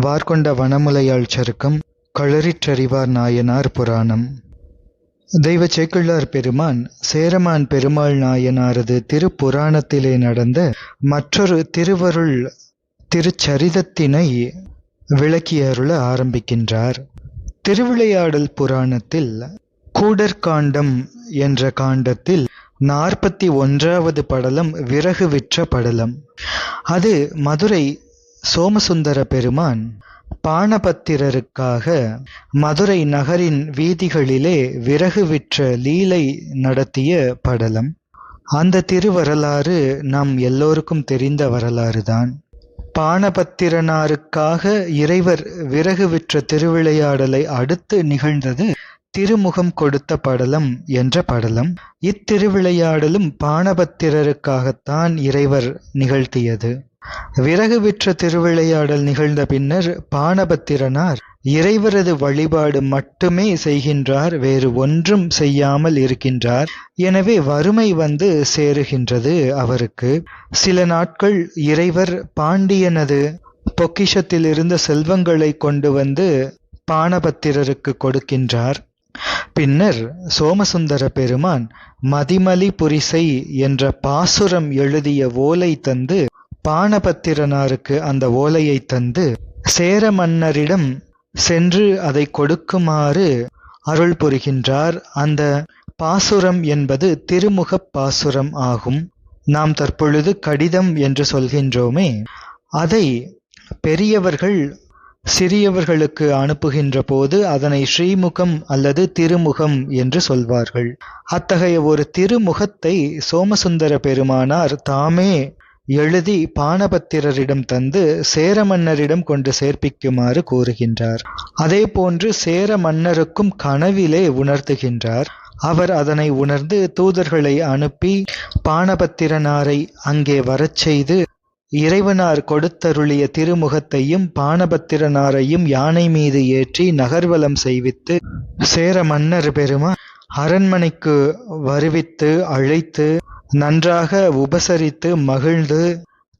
வார்கொண்ட வனமுலையாள் சருக்கம் களறிற்றறிவார் நாயனார் புராணம். தெய்வ சேக்கிழார் பெருமான் சேரமான் பெருமாள் நாயனாரது திருப்புராணத்திலே நடந்த மற்றொரு திருவருள் திருச்சரிதத்தினை விளக்கியருள ஆரம்பிக்கின்றார். திருவிளையாடல் புராணத்தில் கூடற்காண்டம் என்ற காண்டத்தில் நாற்பத்தி ஒன்றாவது படலம் விறகு விற்ற படலம். அது மதுரை சோமசுந்தர பெருமான் பாணபத்திரருக்காக மதுரை நகரின் வீதிகளிலே விறகு விற்ற லீலை நடத்திய படலம். அந்த திருவரலாறு நம் எல்லோருக்கும் தெரிந்த வரலாறுதான். பாணபத்திரனாருக்காக இறைவர் விறகு விற்ற திருவிளையாடலை அடுத்து நிகழ்ந்தது திருமுகம் கொடுத்த படலம் என்ற படலம். இத்திருவிளையாடலும் பாணபத்திரருக்காகத்தான் இறைவர் நிகழ்த்தியது. விறகு விற்ற திருவிளையாடல் நிகழ்ந்த பின்னர் பாணபத்திரனார் இறைவரது வழிபாடு மட்டுமே செய்கின்றார் வேறு ஒன்றும் செய்யாமல் இருக்கின்றார். எனவே வறுமை வந்து சேருகின்றது அவருக்கு. சில நாட்கள் இறைவர் பாண்டியனது பொக்கிஷத்தில் இருந்த செல்வங்களை கொண்டு வந்து பாணபத்திரருக்கு கொடுக்கின்றார். பின்னர் சோமசுந்தர பெருமான் மதிமலி புரிசை என்ற பாசுரம் எழுதிய ஓலை தந்து பானபத்திரனாருக்கு அந்த ஓலையை தந்து சேர மன்னரிடம் சென்று அதை கொடுக்குமாறு அருள் புரிகின்றார். அந்த பாசுரம் என்பது திருமுகப் பாசுரம் ஆகும். நாம் தற்பொழுது கடிதம் என்று சொல்கின்றோமே அதை பெரியவர்கள் சிறியவர்களுக்கு அனுப்புகின்ற போது அதனை ஸ்ரீமுகம் அல்லது திருமுகம் என்று சொல்வார்கள். அத்தகைய ஒரு திருமுகத்தை சோமசுந்தர பெருமானார் தாமே எழுதி பாணபத்திரரிடம் தந்து சேர மன்னரிடம் கொண்டு சேர்ப்பிக்குமாறு கூறுகின்றார். அதே போன்று சேர மன்னருக்கும் கனவிலே உணர்த்துகின்றார். அவர் அதனை உணர்ந்து தூதர்களை அனுப்பி பாணபத்திரனாரை அங்கே வரச் செய்து இறைவனார் கொடுத்தருளிய திருமுகத்தையும் பாணபத்திரனாரையும் யானை மீது ஏற்றி நகர்வலம் செய்வித்து சேர மன்னர் பெருமா அரண்மனைக்கு வருவித்து அழைத்து நன்றாக உபசரித்து மகிழ்ந்து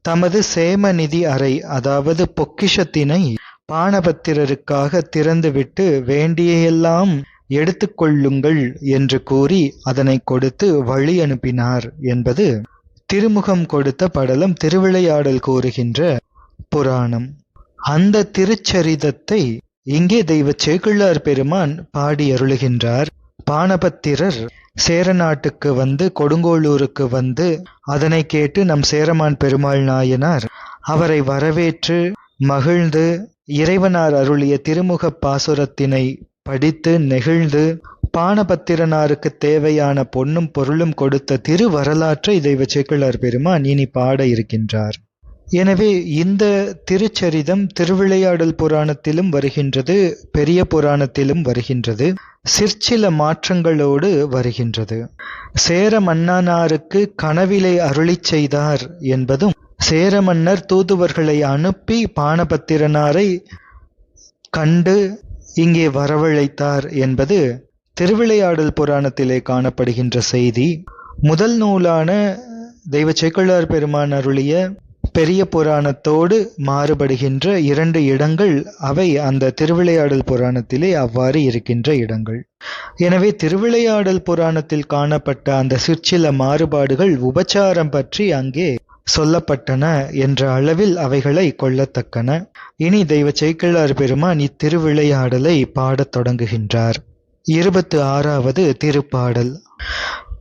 தமது சேமநிதி அறை அதாவது பொக்கிஷத்தினை பாணபத்திரருக்காக திறந்துவிட்டு வேண்டியெல்லாம் எடுத்துக்கொள்ளுங்கள் என்று கூறி அதனை கொடுத்து வழி அனுப்பினார் என்பது திருமுகம் கொடுத்த படலம் திருவிளையாடல் கூறுகின்ற புராணம். அந்த திருச்சரிதத்தை இங்கே தெய்வ சேக்கிழார் பெருமான் பாடி அருளுகின்றார் பாணபத்திரர் சேர நாட்டுக்கு வந்து கொடுங்கோளூருக்கு வந்து அதனை கேட்டு நம் சேரமான் பெருமாள் நாயனார் அவரை வரவேற்று மகிழ்ந்து இறைவனார் அருளிய திருமுக பாசுரத்தினை படித்து நெகிழ்ந்து பானபத்திரனாருக்கு தேவையான பொன்னும் பொருளும் கொடுத்த திரு வரலாற்றை தெய்வ சேக்கிழார் பெருமான் இனி பாட இருக்கின்றார். எனவே இந்த திருச்சரிதம் திருவிளையாடல் புராணத்திலும் வருகின்றது பெரிய புராணத்திலும் வருகின்றது. சிற்சில மாற்றங்களோடு வருகின்றது. சேர மன்னனாருக்கு கனவிலை அருளி செய்தார் என்பதும் சேர மன்னர் தூதுவர்களை அனுப்பி பாணபத்திரனாரை கண்டு இங்கே வரவழைத்தார் என்பது திருவிளையாடல் புராணத்திலே காணப்படுகின்ற செய்தி. முதல் நூலான தெய்வ சேக்கிழார் பெருமான் அருளிய பெரிய புராணத்தோடு மாறுபடுகின்ற இரண்டு இடங்கள் அவை அந்த திருவிளையாடல் புராணத்திலே அவ்வாறு இருக்கின்ற இடங்கள். எனவே திருவிளையாடல் புராணத்தில் காணப்பட்ட அந்த சிற்சில மாறுபாடுகள் உபச்சாரம் பற்றி அங்கே சொல்லப்பட்டன என்ற அளவில் அவைகளை கொள்ளத்தக்கன. இனி தெய்வ செய்கிழார் பெருமான் இத்திருவிளையாடலை பாடத் தொடங்குகின்றார். இருபத்து ஆறாவது திருப்பாடல்.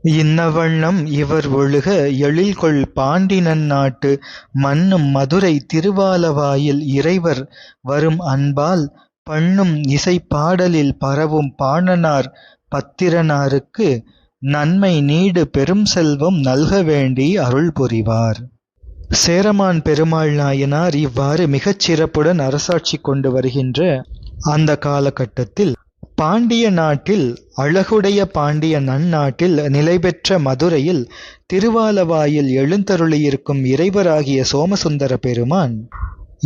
இன்னவண்ணம் இவர் ஒழுக எழில்கொள் பாண்டினன் நாட்டு மன்னும் மதுரை திருவாலவாயில் இறைவர் வரும் அன்பால் பண்ணும் இசை பாடலில் பரவும் பாணனார் பத்திரனாருக்கு நன்மை நீடு பெரும் செல்வம் நல்க வேண்டி அருள் புரிவார். சேரமான் பெருமாள் நாயனார் இவ்வாறு மிகச் சிறப்புடன் அரசாட்சி கொண்டு வருகின்ற அந்த காலகட்டத்தில் பாண்டிய நாட்டில் அழகுடைய பாண்டிய நன்னாட்டில் நிலை பெற்ற மதுரையில் திருவாலவாயில் எழுந்தருளியிருக்கும் இறைவராகிய சோமசுந்தர பெருமான்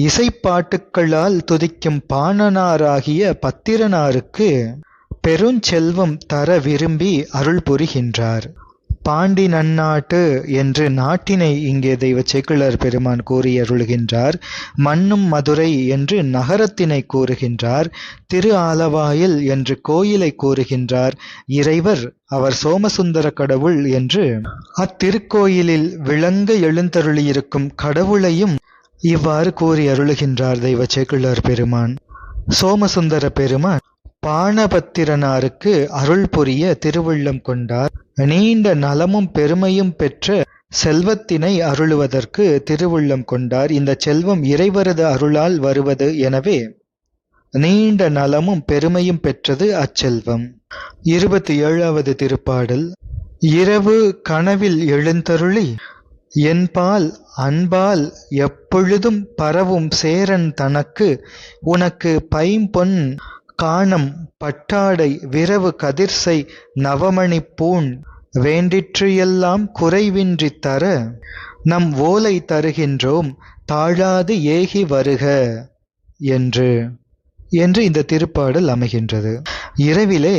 இசைப்பாட்டுக்களால் துதிக்கும் பாணனாராகிய பத்திரனாருக்கு பெருஞ்செல்வம் தர விரும்பி அருள் புரிகின்றார். பாண்டி நன்னாட்டு என்று நாட்டினை இங்கே தெய்வ சேக்கிழார் பெருமான் கூறி அருள்கின்றார் மண்ணும் மதுரை என்று நகரத்தினை கூறுகின்றார். திரு ஆலவாயில் என்று கோயிலை கூறுகின்றார். இறைவர் அவர் சோமசுந்தர கடவுள் என்று. அத்திருக்கோயிலில் விளங்க எழுந்தருளியிருக்கும் கடவுளையும் இவ்வாறு கூறி அருளுகின்றார் தெய்வ சேக்கிழார் பெருமான். சோமசுந்தர பெருமான். பாணபத்திரனாருக்கு அருள் புரிய திருவுள்ளம் கொண்டார். நீண்ட நலமும் பெருமையும் பெற்ற செல்வத்தினை அருளுவதற்கு திருவுள்ளம் கொண்டார். இந்த செல்வம் இறைவரது அருளால் வருவது எனவே நீண்ட நலமும் பெருமையும் பெற்றது அச்செல்வம். இருபத்தி ஏழாவது திருப்பாடல். இரவு கனவில் எழுந்தருளி என்பால் அன்பால் எப்பொழுதும் பரவும் சேரன் தனக்கு உனக்கு பைம்பொன் காணம் பட்டாடை விரவு கதிர்சை நவமணி பூண் வேண்டிற்று எல்லாம் குறைவின்றி தர நம் ஓலை தருகின்றோம் தாழாது ஏகி வருக என்று என்று இந்த திருப்பாடல் அமைகின்றது. இரவிலே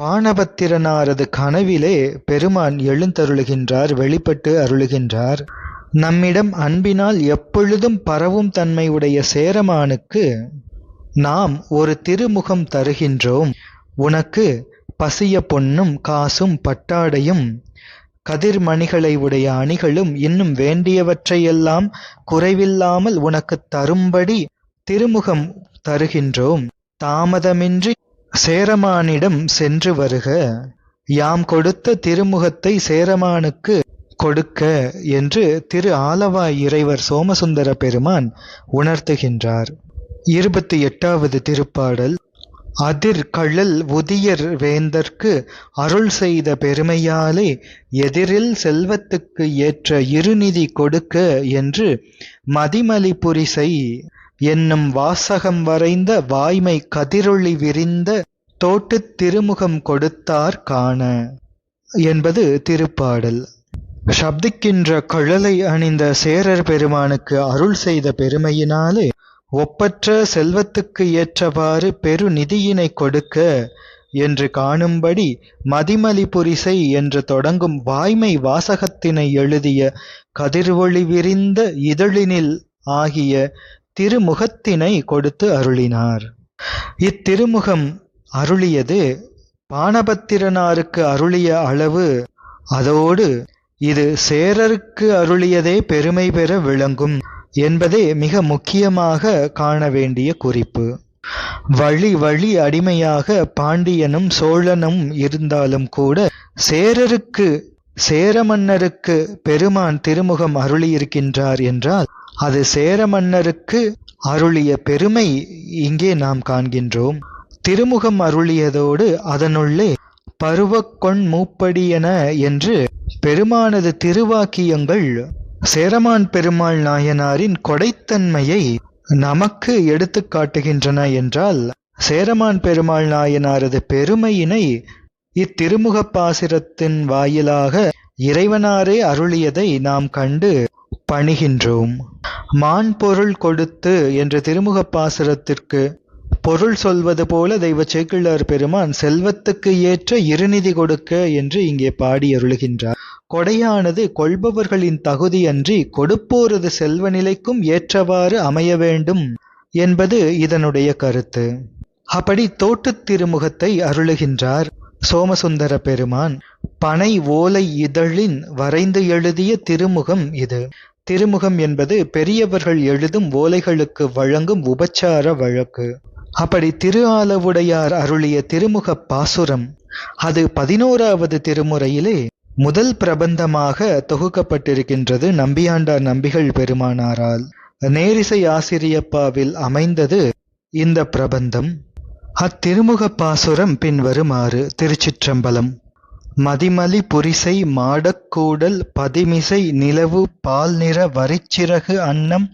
பாணபத்திரனாரது கனவிலே பெருமான் எழுந்தருளுகின்றார் வெளிப்பட்டு அருளுகின்றார். நம்மிடம் அன்பினால் எப்பொழுதும் பரவும் தன்மையுடைய சேரமானுக்கு நாம் ஒரு திருமுகம் தருகின்றோம். உனக்கு பசிய பொன்னும் காசும் பட்டாடையும் கதிர்மணிகளை உடைய அணிகளும் இன்னும் வேண்டியவற்றையெல்லாம் குறைவில்லாமல் உனக்கு தரும்படி திருமுகம் தருகின்றோம். தாமதமின்றி சேரமானிடம் சென்று வருக. யாம் கொடுத்த திருமுகத்தை சேரமானுக்கு கொடுக்க என்று திரு ஆலவாய் இறைவர் சோமசுந்தர பெருமான் உணர்த்துகின்றார். இருபத்தி எட்டாவது திருப்பாடல் அதிர் கழல் உதியர் வேந்தற்கு அருள் செய்த பெருமையாலே எதிரில் செல்வத்துக்கு ஏற்ற இருநிதி கொடுக்க என்று மதிமலி புரிசை என்னும் வாசகம் வரைந்த வாய்மை கதிரொளி விரிந்த தோட்டுத் திருமுகம் கொடுத்தார் காண என்பது திருப்பாடல். சப்திக்கின்ற கழலை அணிந்த சேரர் பெருமானுக்கு அருள் செய்த பெருமையினாலே ஒப்பற்ற செல்வத்துக்கு ஏற்றவாறு பெரு நிதியினை கொடுக்க என்று காணும்படி மதிமலி புரிசை என்று தொடங்கும் வாய்மை வாசகத்தினை எழுதிய கதிர்வொளி விரிந்த இதழினில் ஆகிய திருமுகத்தினை கொடுத்து அருளினார். இத்திருமுகம் அருளியது பானபத்திரனாருக்கு அருளிய அளவு. அதோடு இது சேரருக்கு அருளியதே பெருமை பெற விளங்கும். என்பதே மிக முக்கியமாக காண வேண்டிய குறிப்பு. வழி வழி அடிமையாக பாண்டியனும் சோழனும் இருந்தாலும் கூட சேரருக்கு சேர மன்னருக்கு பெருமான் திருமுகம் அருளியிருக்கின்றார் என்றால் அது சேர மன்னருக்கு அருளிய பெருமை இங்கே நாம் காண்கின்றோம். திருமுகம் அருளியதோடு அதனுள்ளே பருவக்கொண் மூப்படியன என்று பெருமானது திருவாக்கியங்கள் சேரமான் பெருமாள் நாயனாரின் கொடைத்தன்மையை நமக்கு எடுத்து காட்டுகின்றன என்றால் சேரமான் பெருமாள் நாயனாரது பெருமையினை இத்திருமுகப் பாசிரத்தின் வாயிலாக இறைவனாரே அருளியதை நாம் கண்டு பணிகின்றோம். மான் பொருள் கொடுத்து என்ற திருமுகப் பாசுரத்திற்கு பொருள் சொல்வது போல தெய்வ சேக்கிழார் பெருமான் செல்வத்துக்கு ஏற்ற இருநிதி கொடுக்க என்று இங்கே பாடி அருளுகின்றார் கொடையானது கொள்பவர்களின் தகுதியன்றி கொடுப்போரது செல்வ நிலைக்கும் ஏற்றவாறு அமைய வேண்டும் என்பது இதனுடைய கருத்து. அப்படி தோட்டுத் திருமுகத்தை அருளுகின்றார் சோமசுந்தர பெருமான். பனை ஓலை இதழின் வரைந்து எழுதிய திருமுகம் இது. திருமுகம் என்பது பெரியவர்கள் எழுதும் ஓலைகளுக்கு வழங்கும் உபச்சார வழக்கு. அப்படி திரு ஆலவுடையார் அருளிய திருமுக பாசுரம். அது பதினோராவது திருமுறையிலே முதல் பிரபந்தமாக தொகுக்கப்பட்டிருக்கின்றது நம்பியாண்டார் நம்பிகள் பெருமானாரால். நேரிசை ஆசிரியப்பாவில் அமைந்தது இந்த பிரபந்தம். அத்திருமுக பாசுரம் பின்வருமாறு திருச்சிற்றம்பலம். மதிமலி புரிசை மாடக்கூடல் பதிமிசை நிலவு பால் நிற வரிச்சிறகு அன்னம்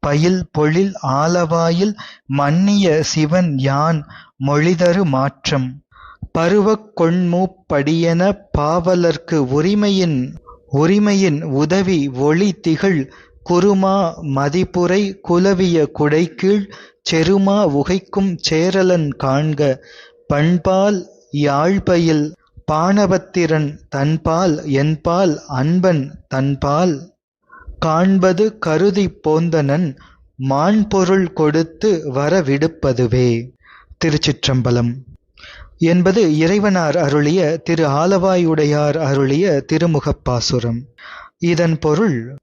பயில் பொழில் ஆலவாயில் மன்னிய சிவன் யான் மொழிதரு மாற்றம். பருவக் கொண்மூப்படியன பாவலர்க்கு உரிமையின் உரிமையின் உதவி ஒளி திகழ் குருமா மதிப்புரை குலவிய குடைக்கீழ் செருமா உகைக்கும் சேரலன் காண்க. பண்பால் யாழ்பயில் பாணபத்திரன் தன்பால் என்பால் அன்பன் தன்பால். காண்பது கருதிப் போந்தனன் மாண்பொருள் கொடுத்து வரவிடுப்பதுவே. திருச்சிற்றம்பலம். என்பது இறைவனார் அருளிய திரு ஆலவாயுடையார் அருளிய திருமுகப்பாசுரம். இதன் பொருள்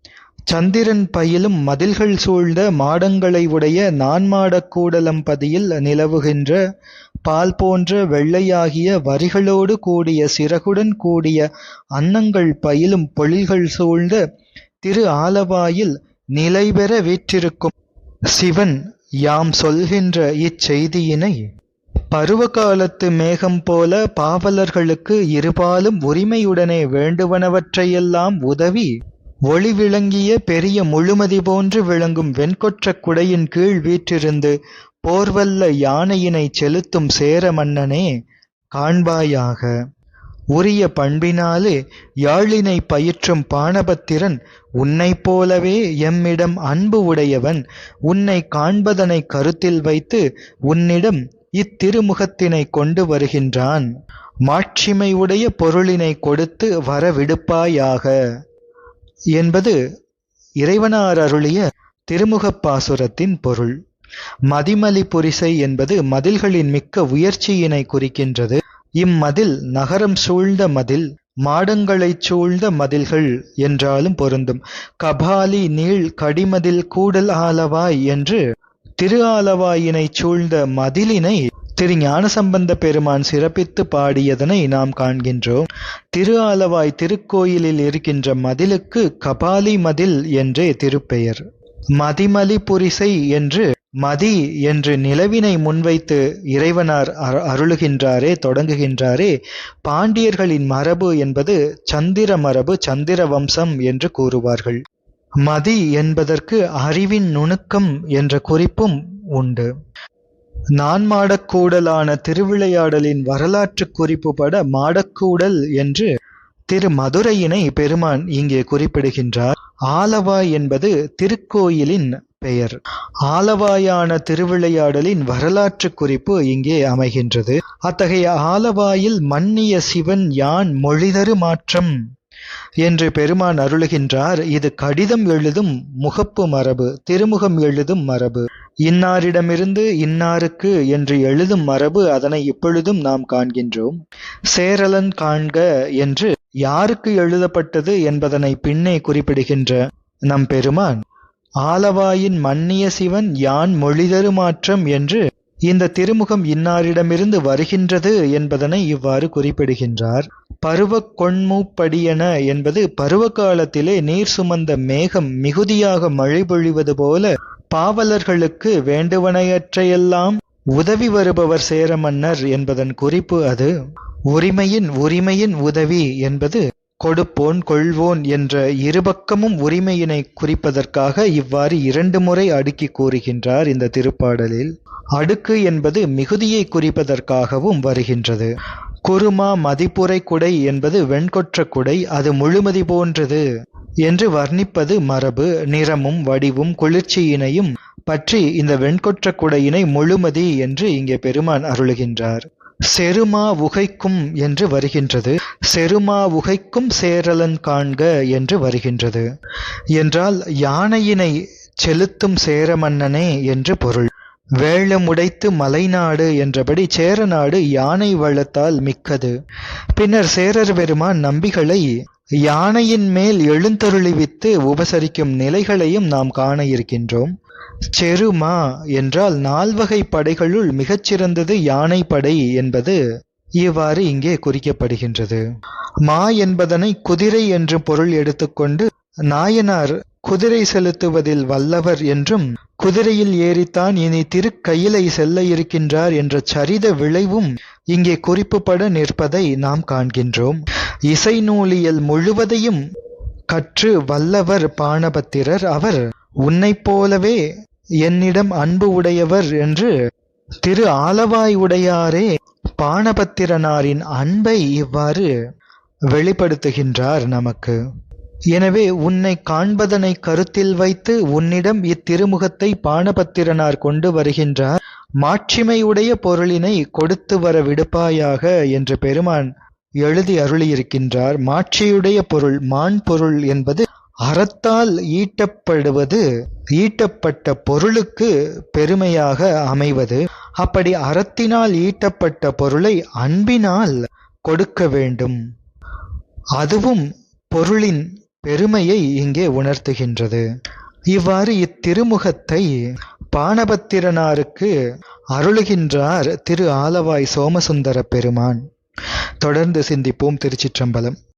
சந்திரன் பயிலும் மதில்கள் சூழ்ந்த மாடங்களை உடைய நான்மாடக் கூடலம்பதியில் நிலவுகின்ற பால் போன்ற வெள்ளையாகிய வரிகளோடு கூடிய சிறகுடன் கூடிய அன்னங்கள் பயிலும் பொழில்கள் சூழ்ந்த திரு ஆலவாயில் நிலைபெற வீற்றிருக்கும் சிவன் யாம் சொல்கின்ற இச்செய்தியினை பருவகாலத்து மேகம் போல பாவலர்களுக்கு இருபாலும் உரிமையுடனே வேண்டுவனவற்றையெல்லாம் உதவி ஒளி விளங்கிய பெரிய முழுமதி போன்று விளங்கும் வெண்கொற்ற குடையின் கீழ் வீற்றிருந்து போர்வல்ல யானையினை செலுத்தும் சேர மன்னனே காண்பாயாக. உரிய பண்பினாலே யாழினை பயிற்றும் பாணபத்திரன் உன்னைப் போலவே எம்மிடம் அன்பு உடையவன். உன்னை காண்பதனை கருத்தில் வைத்து உன்னிடம் இத்திருமுகத்தினை கொண்டு வருகின்றான். மாட்சிமை உடைய பொருளினை கொடுத்து வரவிடுப்பாயாக. என்பது இறைவனார் அருளிய திருமுகப் பாசுரத்தின் பொருள். மதிமலி புரிசை என்பது மதில்களின் மிக்க உயர்ச்சியினை குறிக்கின்றது. இம்மதில் நகரம் சூழ்ந்த மதில் மாடங்களைச் சூழ்ந்த மதில்கள் என்றாலும் பொருந்தும். கபாலி நீள் கடிமதில் கூடல் ஆலவாய் என்று திரு ஆலவாயினை சூழ்ந்த மதிலினை திரு ஞானசம்பந்த பெருமான் சிறப்பித்து பாடியதனை நாம் காண்கின்றோம். திரு ஆலவாய் திருக்கோயிலில் இருக்கின்ற மதிலுக்கு கபாலி மதில் என்றே திருப்பெயர். மதிமலி புரிசை என்று மதி என்று நிலவினை முன்வைத்து இறைவனார் அருளுகின்றாரே தொடங்குகின்றாரே பாண்டியர்களின் மரபு என்பது சந்திர மரபு சந்திர வம்சம் என்று கூறுவார்கள். மதி என்பதற்கு அறிவின் நுணுக்கம் என்ற குறிப்பும் உண்டு. நான்மாடக்கூடலான திருவிளையாடலின் வரலாற்று குறிப்பு பட மாடக்கூடல் என்று திரு மதுரையினை பெருமான் இங்கே குறிப்பிடுகின்றார். ஆலவாய் என்பது திருக்கோயிலின் பெயர். ஆலவாயான திருவிளையாடலின் வரலாற்று குறிப்பு இங்கே அமைகின்றது. அத்தகைய ஆலவாயில் மன்னிய சிவன் யான் மொழிதரு மாற்றம் என்று பெருமான் அருளுகின்றார் இது கடிதம் எழுதும் முகப்பு மரபு திருமுகம் எழுதும் மரபு. இன்னாரிடமிருந்து இன்னாருக்கு என்று எழுதும் மரபு அதனை இப்பொழுதும் நாம் காண்கின்றோம். சேரலன் காண்க என்று யாருக்கு எழுதப்பட்டது என்பதனை பின்னே குறிப்பிடுகின்ற நம் பெருமான் ஆலவாயின் மன்னிய சிவன் யான் மொழிதருமாற்றம் என்று இந்த திருமுகம் இன்னாரிடமிருந்து வருகின்றது என்பதனை இவ்வாறு குறிப்பிடுகின்றார். பருவ கொண்மூப்படியன என்பது பருவ காலத்திலே நீர் சுமந்த மேகம் மிகுதியாக மழை பொழிவது போல பாவலர்களுக்கு வேண்டுவனையற்றையெல்லாம் உதவி வருபவர் சேர மன்னர் என்பதன் குறிப்பு அது. உரிமையின் உரிமையின் உதவி என்பது கொடுப்போன் கொள்வோன் என்ற இருபக்கமும் உரிமையினை குறிப்பதற்காக இவ்வாறு இரண்டு முறை அடுக்கி கூறுகின்றார் இந்த திருப்பாடலில். அடுக்கு என்பது மிகுதியை குறிப்பதற்காகவும் வருகின்றது. குருமா மதிப்புரை குடை என்பது வெண்கொற்ற குடை அது முழுமதி போன்றது என்று வர்ணிப்பது மரபு நிறமும் வடிவும் குளிர்ச்சியினையும் பற்றி இந்த வெண்கொற்ற குடையினை முழுமதி என்று இங்கே பெருமான் அருளுகின்றார். செருமா உகைக்கும் என்று வருகின்றது. செருமா உகைக்கும் சேரலன் காண்க என்று வருகின்றது. என்றால் யானையினை செலுத்தும் சேர மன்னனே என்று பொருள். வேழமுடைத்து மலைநாடு என்றபடி சேரநாடு யானை வளத்தால் மிக்கது. பின்னர் சேரர் பெருமான் நம்பிகளை யானையின் மேல் எழுந்தருளிவித்து உபசரிக்கும் நிலைகளையும் நாம் காண இருக்கின்றோம். செருமா என்றால் நால்வகை படைகளுள் மிகச்சிறந்தது யானை படை என்பது இவ்வாறு இங்கே குறிக்கப்படுகின்றது. மா என்பதனை குதிரை என்று பொருள் எடுத்துக்கொண்டு நாயனார் குதிரை செலுத்துவதில் வல்லவர் என்றும் குதிரையில் ஏறித்தான் இனி திருக்கையிலை செல்ல இருக்கின்றார் என்ற சரித விளைவும் இங்கே குறிப்புப்பட நிற்பதை நாம் காண்கின்றோம். இசை நூலியல் முழுவதையும் கற்று வல்லவர் பாணபத்திரர் அவர் உன்னைப் போலவே என்னிடம் அன்பு உடையவர் என்று திரு ஆலவாய் உடையாரே பாணபத்திரனாரின் அன்பை இவ்வாறு வெளிப்படுத்துகின்றார் நமக்கு. எனவே உன்னை காண்பதனை கருத்தில் வைத்து உன்னிடம் இத்திருமுகத்தை பாணபத்திரனார் கொண்டு வருகின்றார். மாட்சிமையுடைய பொருளினை கொடுத்து வர விடுப்பாயாக என்று பெருமான் எழுதி அருளியிருக்கின்றார். மாட்சியுடைய பொருள் மான் பொருள் என்பது அறத்தால் ஈட்டப்படுவது ஈட்டப்பட்ட பொருளுக்கு பெருமையாக அமைவது. அப்படி அறத்தினால் ஈட்டப்பட்ட பொருளை அன்பினால் கொடுக்க வேண்டும். அதுவும் பொருளின் பெருமையை இங்கே உணர்த்துகின்றது. இவ்வாறு இத்திருமுகத்தை பானபத்திரனாருக்கு அருளுகின்றார் திரு ஆலவாய் சோமசுந்தர பெருமான். தொடர்ந்து சிந்திப்போம் திருச்சிற்றம்பலம்.